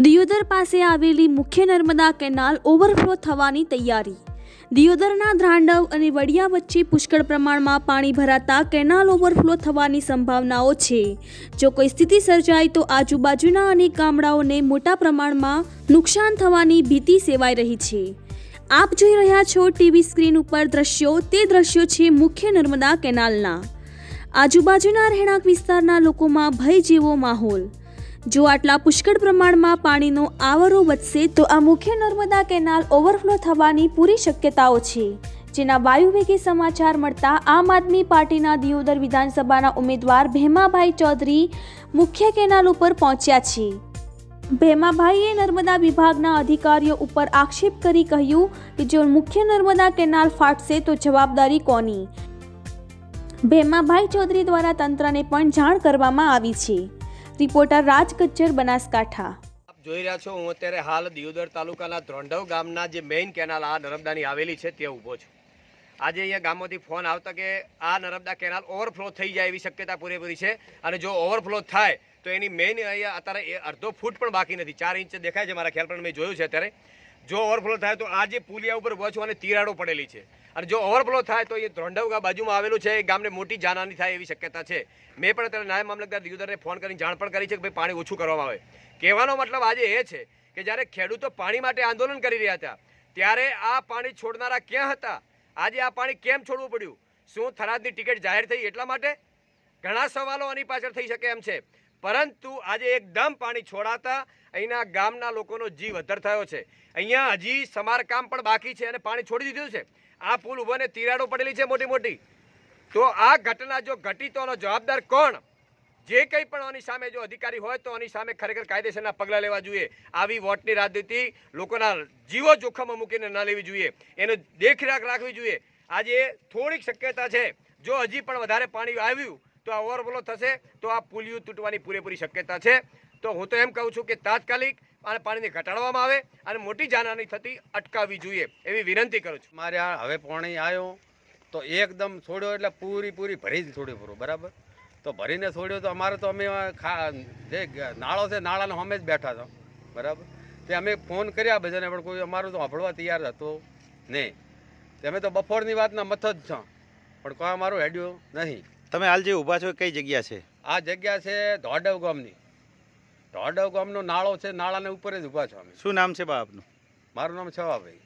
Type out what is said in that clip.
દિયોદર પાસે આવેલી મુખ્ય નર્મદા કેનાલ ઓવરફ્લો થવાની તૈયારી. દિયોદરના ધ્રાંડવ અને વડિયા વચ્ચે પુષ્કળ પ્રમાણમાં પાણી ભરાતા કેનાલ ઓવરફ્લો થવાની સંભાવનાઓ છે. જો કોઈ સ્થિતિ સર્જાય તો આજુબાજુના અનેક ગામડાઓને મોટા પ્રમાણમાં નુકસાન થવાની ભીતિ સેવાઈ રહી છે. આપ જોઈ રહ્યા છો ટીવી સ્ક્રીન ઉપર દ્રશ્યો. તે દ્રશ્યો છે મુખ્ય નર્મદા કેનાલના. આજુબાજુના રહેણાંક વિસ્તારના લોકોમાં ભય જેવો માહોલ. જો આટલા પુષ્કળ પ્રમાણમાં પાણીનો આવરો વધશે, તો આ મુખ્ય નર્મદા કેનાલ ઓવરફ્લો થવાની પૂરી શક્યતાઓ છે. જેના વાયુવેગી સમાચાર મળતા આમ આદમી પાર્ટીના દિયોદર વિધાનસભાના ઉમેદવાર ભેમાભાઈ ચૌધરી મુખ્ય કેનાલ ઉપર પહોંચ્યા છે. ભેમાભાઈએ નર્મદા વિભાગના અધિકારીઓ ઉપર આક્ષેપ કરી કહ્યું કે જો મુખ્ય નર્મદા કેનાલ ફાટશે, તો જવાબદારી કોની? ભેમાભાઈ ચૌધરી દ્વારા તંત્રને પણ જાણ કરવામાં આવી છે. રિપોર્ટર રાજ કચ્છર બનાસકાંઠા. જોઈ રહ્યા છો, હું અત્યારે હાલ દિયોદર તાલુકાના ધ્રોંઢવ ગામના જે મેઇન કેનાલ આ નર્મદાની આવેલી છે, ત્યાં ઊભો છું. આજે અહીંયા ગામોથી ફોન આવતા કે આ નર્મદા કેનાલ ઓવરફ્લો થઈ જાય એવી શક્યતા પૂરેપૂરી છે. અને જો ઓવરફ્લો થાય, તો એની મેઇન અહીંયા અત્યારે એ અડધો ફૂટ પણ બાકી નથી. ચાર ઇંચ દેખાય છે, મારા ખ્યાલ પણ મેં જોયું છે અત્યારે. જો ઓવરફ્લો થાય તો આ જે પુલિયા ઉપર અને તિરાડો પડેલી છે. અને જો ઓવરફ્લો થાય તો એ ધ્રોંડવગા બાજુમાં આવેલું છે. એ ગામને મોટી જાનહાની થાય એવી શક્યતા છે. મેં પણ અત્યારે નાયબ મામલતદાર દિયોદરને ફોન કરીને જાણ પણ કરી છે કે ભાઈ પાણી ઓછું કરવામાં આવે. કહેવાનો મતલબ આજે એ છે કે જ્યારે ખેડૂતો પાણી માટે આંદોલન કરી રહ્યા હતા, ત્યારે આ પાણી છોડનારા ક્યાં હતા? આજે આ પાણી કેમ છોડવું પડ્યું? શું થરાદની ટિકિટ જાહેર થઈ એટલા માટે? ઘણા સવાલો આની પાછળ થઈ શકે એમ છે. પરંતુ આજે એકદમ પાણી છોડાતા અહીંના ગામના લોકોનો જીવ અધર થયો છે. અહીંયા હજી સમારકામ પણ બાકી છે અને પાણી છોડી દીધું છે. આ પુલ ઉભોને તિરાડો પડેલી છે મોટી મોટી. તો આ ઘટના જો ઘટી તો જવાબદાર કોણ? જે કંઈ પણ આની સામે જો અધિકારી હોય તો આની સામે ખરેખર કાયદેસરના પગલાં લેવા જોઈએ. આવી વોટની રાજનીતિ લોકોના જીવો જોખમમાં મૂકીને ન લેવી જોઈએ. એનો દેખરેખ રાખવી જોઈએ. આજે થોડીક શક્યતા છે. જો હજી પણ વધારે પાણી આવ્યું તો આ ઓવરફ્લો થશે, તો આ પુલિયું તૂટવાની પૂરેપૂરી શક્યતા છે. તો હું તો એમ કહું છું કે તાત્કાલિક અને પાણીને ઘટાડવામાં આવે અને મોટી જાનહાની થતી અટકાવવી જોઈએ એવી વિનંતી કરું છું. મારે આ હવે પાણી આવ્યો તો એકદમ છોડ્યો એટલે પૂરી પૂરી ભરી જ છોડ્યું પૂરું, બરાબર? તો ભરીને છોડ્યો તો અમારે તો અમે ખા જે નાળો છે, નાળાનો અમે જ બેઠા હતા બરાબર? તે અમે ફોન કર્યા બધાને, પણ કોઈ અમારું તો સાંભળવા તૈયાર હતો નહીં. અમે તો બપોરની વાતના મથ જ છો, પણ કોઈ અમારું હેડ્યું નહીં. તમે હાલ જે ઊભા છો એ કઈ જગ્યા છે? આ જગ્યા છે ધોડવ ગામની. ધોડવ ગામનો નાળો છે નાળાને ઉપર જ ઊભા છો અમે. શું નામ છે બા આપનું મારું નામ છવાભાઈ.